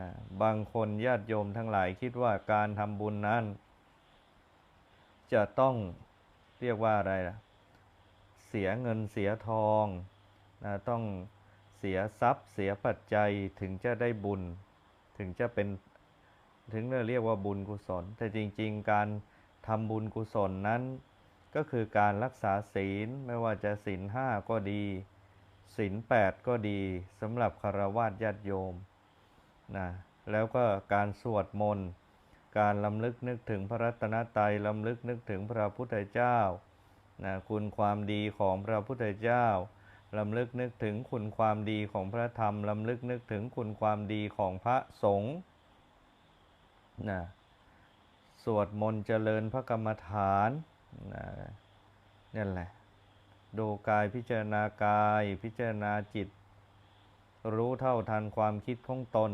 นะบางคนญาติโยมทั้งหลายคิดว่าการทำบุญนั้น จะต้องเรียกว่าอะไรล่ะ เสียเงินเสียทองนะต้องเสียทรัพย์เสียปัจจัยถึงจะได้บุญ ถึงจะเป็นถึงเรียกว่าบุญกุศล แต่จริง ๆ การทำบุญกุศลนั้น ก็คือการรักษาศีลไม่ว่าจะศีลห้าก็ดีศีลแปดก็ดีสำหรับคารวะญาติโยม นะแล้วก็การสวดมนต์ การลำลึกนึกถึงพระรัตนตรัยลำลึกนึกถึงพระพุทธเจ้านะคุณความดีของพระพุทธเจ้าลำลึกนึกถึงคุณความดีของพระธรรมลำลึกนึกถึงคุณความดีของพระสงฆ์นะสวดมนต์เจริญพระกรรมฐานนะนั่นแหละดูกายพิจารณากายพิจารณาจิต รู้เท่าทันความคิดของตน